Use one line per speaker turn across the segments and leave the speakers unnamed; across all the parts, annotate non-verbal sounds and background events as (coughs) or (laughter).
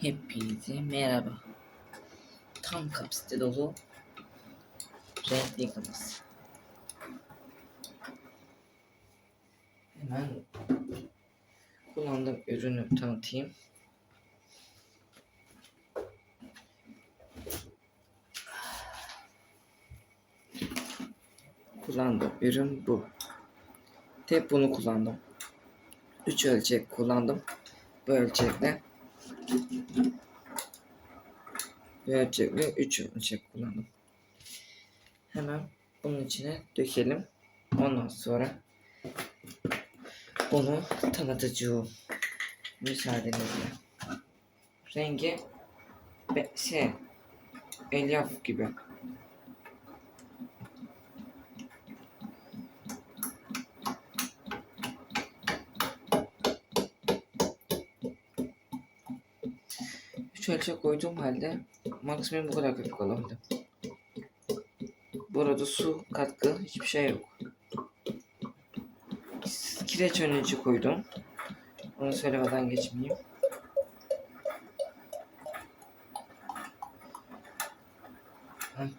Hepinize merhaba. Tam kapasite dolu renkli kımız. Hemen kullandığım ürünü tanıtayım. Kullandığım ürün bu. Tek bunu kullandım. 3 ölçek kullandım. Bu ölçekle ölçekle 3 ölçek kullandım. Hemen bunun içine dökelim. Ondan sonra bunu tanıtacağım. Müsaadenizle. Rengi şey elyaf gibi. Üç ölçek koyduğum halde maksimum bu kadar katkı olabilir. Bu arada su, katkı hiçbir şey yok. Kireç önücü koydum. Onu söylemeden geçmeyeyim.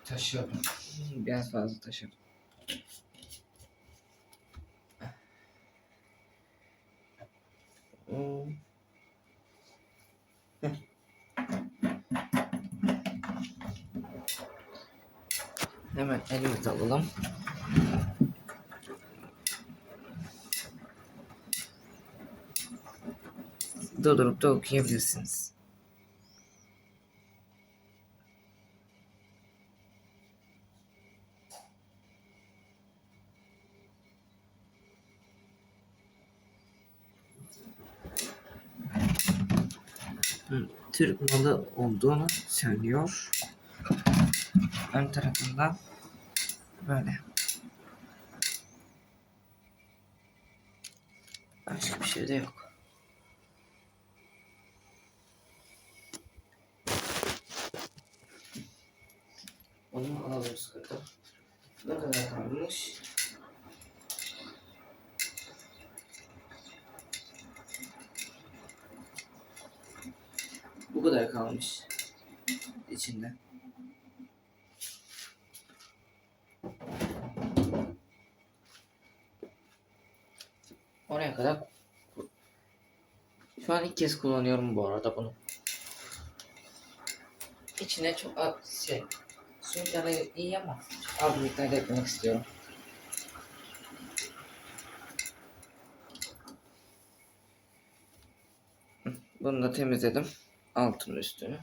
Taşıyorum. Biraz fazla taşıyorum. Hemen elimizi alalım. Durdurup da okuyabilirsiniz. Türk malı olduğunu söylüyor. Ön tarafında böyle. Başka bir şey de yok. Onu alalım sıkıntı. Ne kadar kalmış? Bu kadar kalmış içinde. Oraya kadar şu an ilk kez kullanıyorum bu arada bunu. İçine çok az şey su miktarı iyi ama az miktarda eklemek istiyorum. Bunu da temizledim. Altını üstünü.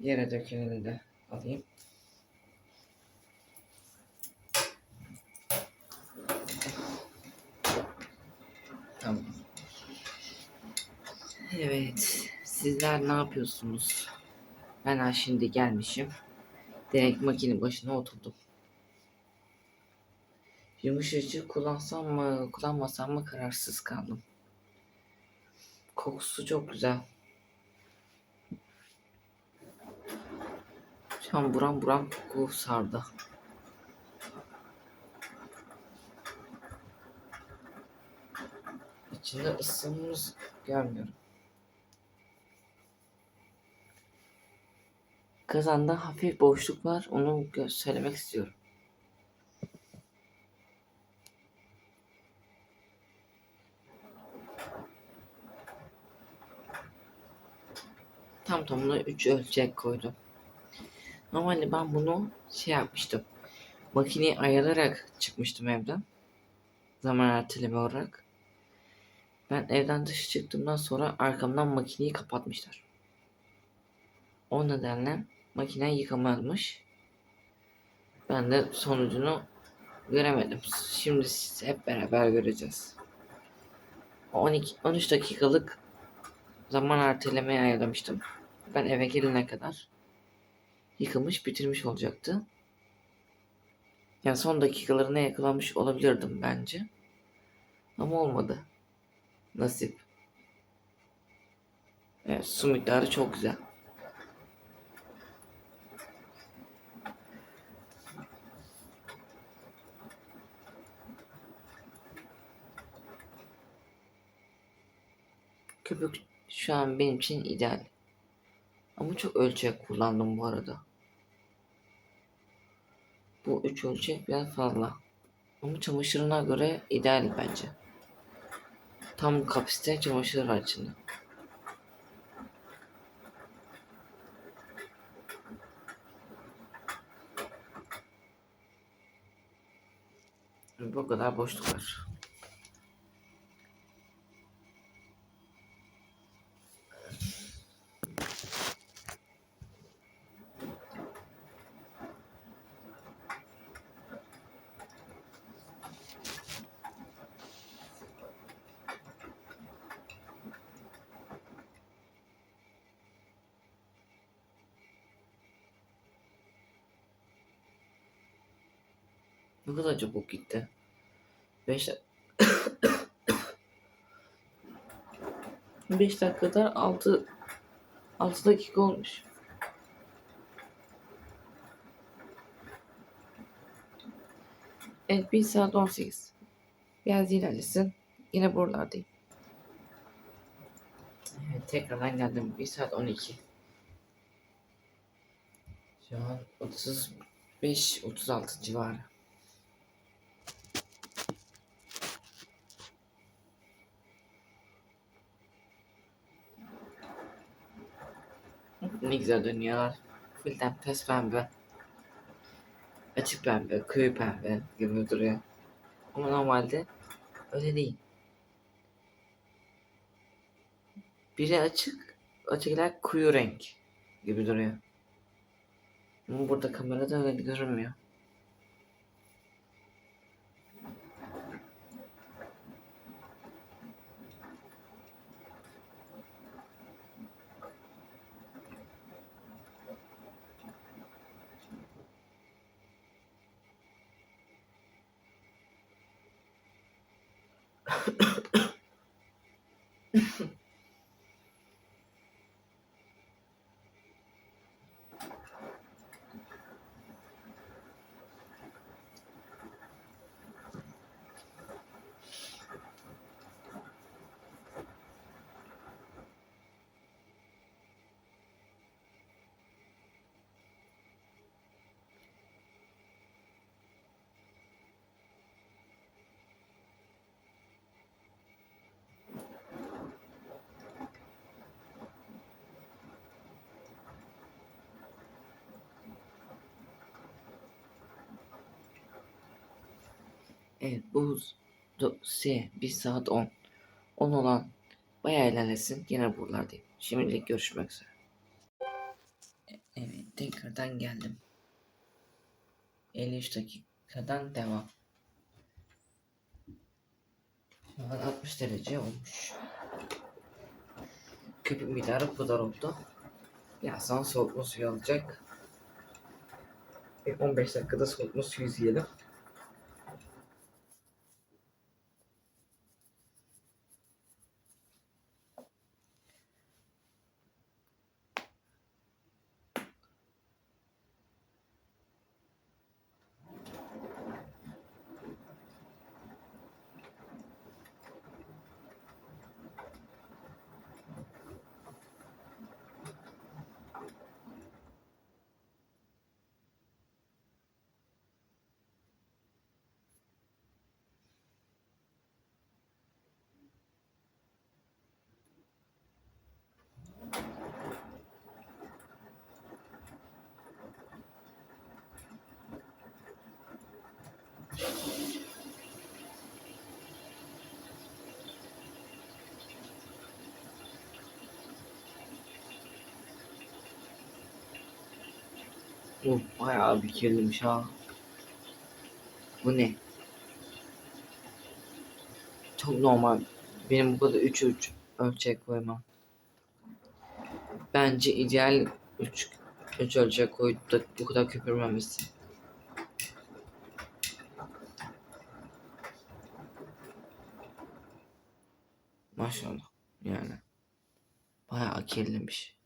Yere döküleni de alayım. Evet. Sizler ne yapıyorsunuz? Ben ha şimdi gelmişim. Direkt makine başına oturdum. Yumuşacık kullansam mı, kullanmasam mı kararsız kaldım. Kokusu çok güzel. Şu an buram buram koku sardı. İçinde ısınmış görmüyorum. Kazanda hafif boşluk var. Onu söylemek istiyorum. Tam tamına 3 ölçek koydum. Normalde ben bunu şey yapmıştım. Makineyi ayararak çıkmıştım evden. Zaman erteleme olarak. Ben evden dışı çıktığımdan sonra arkamdan makineyi kapatmışlar. O nedenle makine yıkamazmış. Ben de sonucunu göremedim. Şimdi siz hep beraber göreceğiz. 12 13 dakikalık zaman ertelemeye ayarlamıştım. Ben eve gelene kadar yıkamış bitirmiş olacaktı. Yani son dakikalarına yakalamış olabilirdim bence. Ama olmadı. Nasip. Evet su miktarı çok güzel. Köpük şu an benim için ideal. Ama çok ölçek kullandım bu arada. Bu üç ölçek biraz fazla. Ama çamaşırına göre ideal bence. Tam kapasite çamaşır var içinde. Bu kadar boşluk var. Ne kadar çabuk gitti. 5 5 (coughs) dakikada 6 6 dakika olmuş. Evet 1 saat 18. Biraz ilerlesin. Yine buralardayım. Evet tekrardan geldim. 1 saat 12. Şu an 35-36 civarı. Ne güzel dönüyorlar. Filden pes pembe. Açık pembe, koyu pembe gibi duruyor. Ama normalde öyle değil. Biri açık, ötekiler koyu renk gibi duruyor. Ama burada kamerada öyle görünmüyor. Evet bu dosya 1 saat 10. 10 olan bayağı ilerlesin. Yine buralardayım. Şimdilik görüşmek üzere. Evet tekrardan geldim. 53 dakikadan devam. Şu an 60 derece olmuş. Köpük miktarı bu kadar oldu. Birazdan soğutma suyu alacak. Bir 15 dakikada soğutma suyu izleyelim. Bu bayağı bir kirliymiş ha. Bu ne? Çok normal. Benim bu kadar 3 3 ölçek koymam. Bence ideal 3 3 ölçek koyup da bu kadar köpürmemesi. Maşallah yani. Bayağı kirliymiş.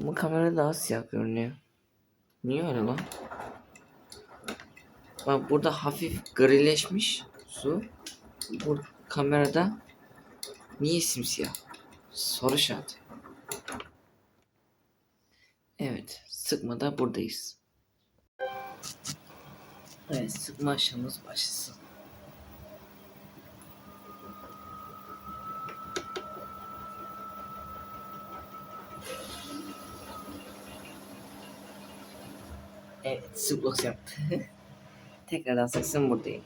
Ama kamera daha siyah görünüyor. Niye öyle lan? Bak burada hafif grileşmiş su. bu kamerada niye simsiyah? Soru işareti. Evet, sıkmada buradayız. Evet, sıkma aşamamız başlasın. Evet, sıkbox yaptı. Tekrardan sıksın buradayım.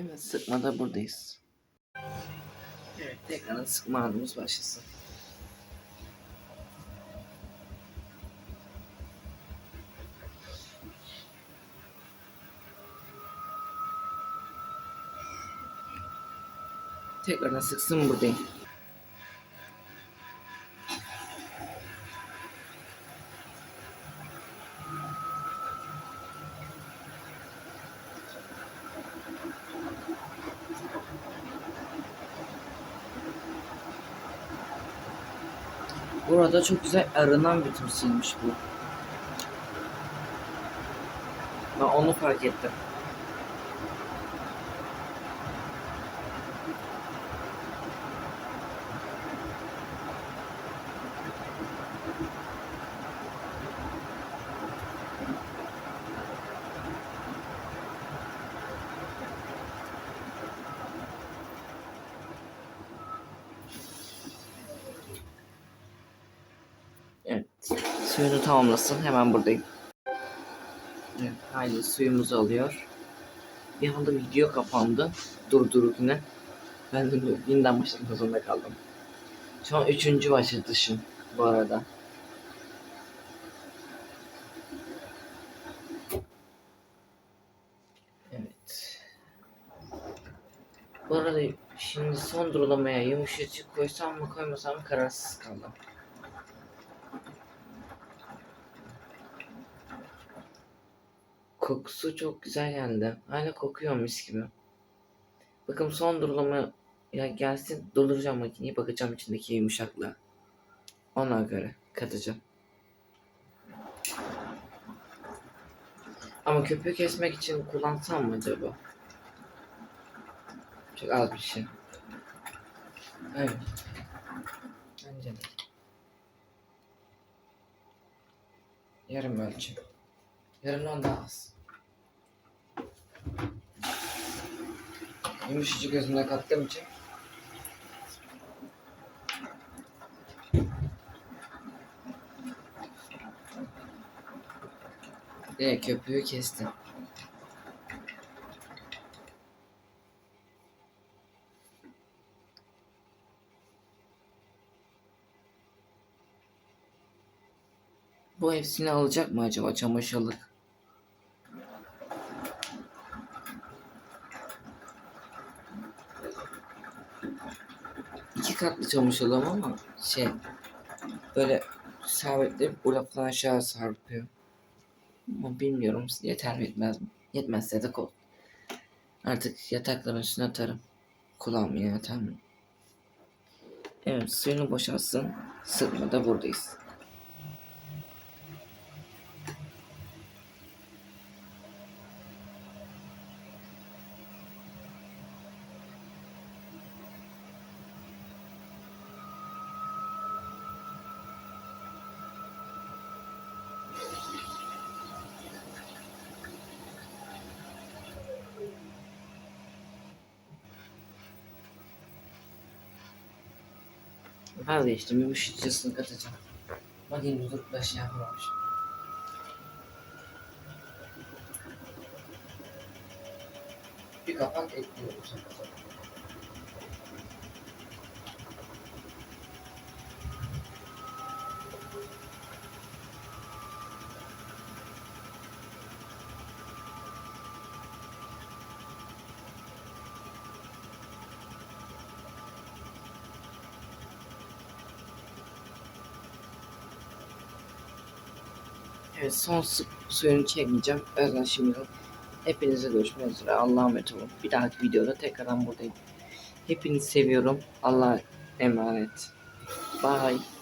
Evet, sıkmada buradayız. Evet, tekrardan sıkma anımız başlasın. Tekrardan sıksın buradayım. Burada çok güzel arınan bir tümseymiş bu. Ben onu fark ettim. Evet. Suyunu tamamlasın. Hemen buradayım. Evet. Haydi suyumuzu alıyor. Bir anda video kapandı. Durdurup yine. Ben de yeniden başlamak zorunda kaldım. Şu an üçüncü başlatışım bu arada. Evet. Bu arada şimdi son durulamaya yumuşacık koysam mı koymasam mı kararsız kaldım. Kokusu çok güzel geldi. Hala kokuyor mis gibi. Bakın son durulama ya gelsin dolduracağım makineyi bakacağım içindeki yumuşaklığa. Ona göre katacağım. Ama köpüğü kesmek için kullansam mı acaba? Çok az bir şey. Evet. Bence de. Yarım ölçü. Yarımdan daha az. Yumuşacık gözümle kattığım için. Evet köpüğü kestim. Bu hepsini alacak mı acaba çamaşırlık? Katlı çamaşırlığım ama şey böyle sabitleyip buradan aşağı sarpıyor. Ama bilmiyorum yeter mi yetmez mi? Yetmezse de kol. Artık yatakların üstüne atarım. Kullanmaya yeter mi? Evet suyunu boşaltsın. Sıkmada buradayız. Vazgeçtim. Yumuşacısını katacağım. Bakayım durup da şey yapmamış. Bir kapak ekliyoruz. Evet son su, suyunu çekmeyeceğim. Özel şimdi hepinize görüşmek üzere. Allah'a emanet olun. Bir dahaki videoda tekrardan buradayım. Hepinizi seviyorum. Allah'a emanet. Bye.